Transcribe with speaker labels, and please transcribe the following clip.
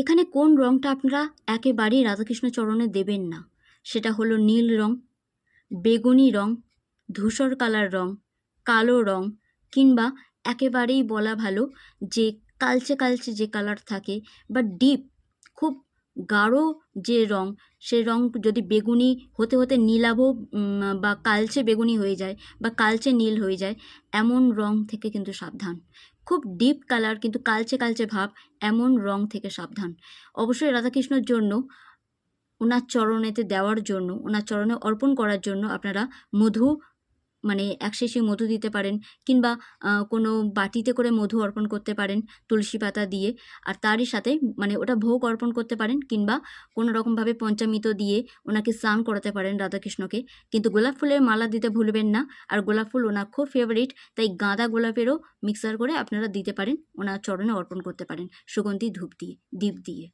Speaker 1: এখানে কোন রঙটা আপনারা একেবারেই রাধাকৃষ্ণ চরণে দেবেন না? সেটা হলো নীল রং, বেগুনি রং, ধূসর কালার রং, কালো রং, কিংবা একেবারেই বলা ভালো যে কালচে কালচে যে কালার থাকে বা ডিপ গাঢ় যে রং, সে রং যদি বেগুনি হতে হতে নীলাভ বা কালচে বেগুনি হয়ে যায় বা কালচে নীল হয়ে যায়, এমন রং থেকে কিন্তু সাবধান। খুব ডিপ কালার কিন্তু কালচে কালচে ভাব, এমন রং থেকে সাবধান। অবশ্যই রাধাকৃষ্ণর জন্য ওনার চরণেতে দেওয়ার জন্য ওনার চরণে অর্পণ করার জন্য আপনারা মধু মানে এক শিশি মধু দিতে পারেন কিংবা কোনো বাটিতে করে মধু অর্পণ করতে পারেন তুলসী পাতা দিয়ে। আর তারই সাথে মানে ওটা ভোগ অর্পণ করতে পারেন কিংবা, কোনো রকমভাবে পঞ্চামৃত দিয়ে ওনাকে স্নান করাতে পারেন রাধাকৃষ্ণকে। কিন্তু গোলাপ ফুলের মালা দিতে ভুলবেন না। আর গোলাপ ফুল ওনার খুব ফেভারিট তাই গাঁদা গোলাপেরও মিক্সার করে আপনারা দিতে পারেন। ওনার চরণে অর্পণ করতে পারেন। সুগন্ধি ধূপ দিয়ে, দীপ দিয়ে।